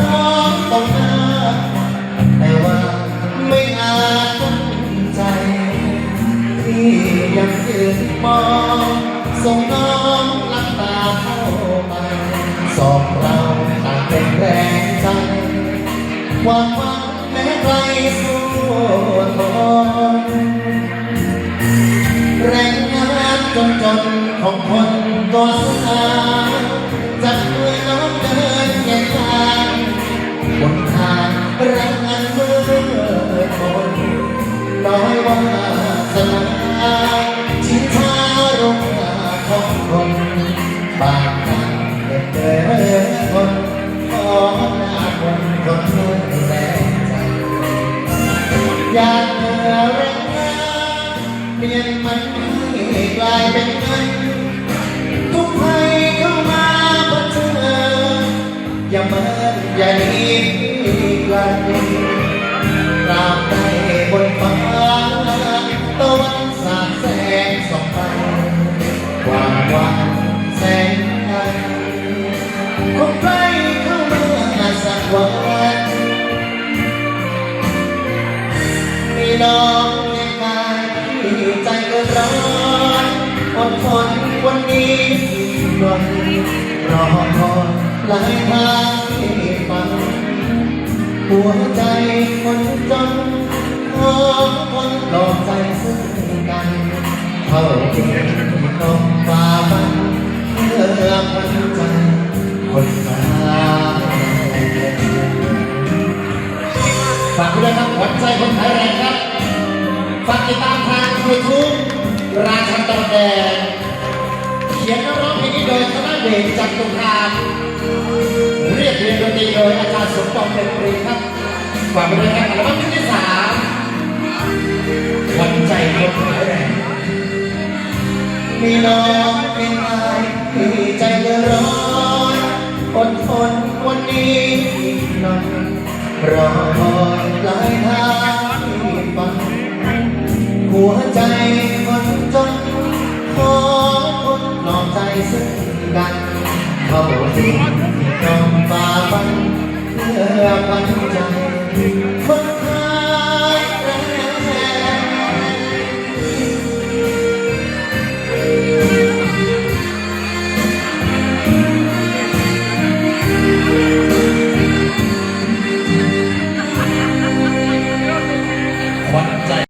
ร้องต้องหน้า แต่ว่าไม่อาจตั้งใจ ที่ยังยืนมองส่งน้องลักตาเข้าไปสองเราต่างเป็นแรงใจความหวังแม้ไกลสู้ทนแรงงานจนจนของคนก่อสร้างจะช่วยน้องเรงงานเมืดมนน้อยวาสนาชินชาลงหน้าของคนบางครั้งเด็กเดินคนขอหน้าคนคนเดินแรงใจอยากเธอรงงานเปลี่ยนมันให้กลายเป็น ไกลตราบใดบนฟ้าตะวันสาดแสงส่องไปความหวังแสงไกลคงใกล้เข้ามาสักวันมีน้องในกายที่ใจกินร้อยอดทนวันนี้วันรอคอยหลายทาง หัวใจคนจนขอคนหลอกใจซึ่งกันเข้าถึงตรงฟ้ามันเพื่อคนใจคนมาฝากด้วยครับขวัญใจคนไทยแรงครับฝากติดตามทางยูทูบราชันตะวันแดงเขียนและร้องเพลงนี้โดยคณะเดชจากตุคามเรียบเรียงดนตรีโดยอาจารย์สมปองเป็นปรี ฝากไปด้วยครับอัลบั้มชุดที่สามวัญใจคนไทยแรงมีน้องเป็นไงที่ใจร้อนอดทนวันนี้อีกหน่อยรอคอยปลายทางที่ฝันหัวใจคนจนขอคนหลอกใจซึ่งกันเข้าถึง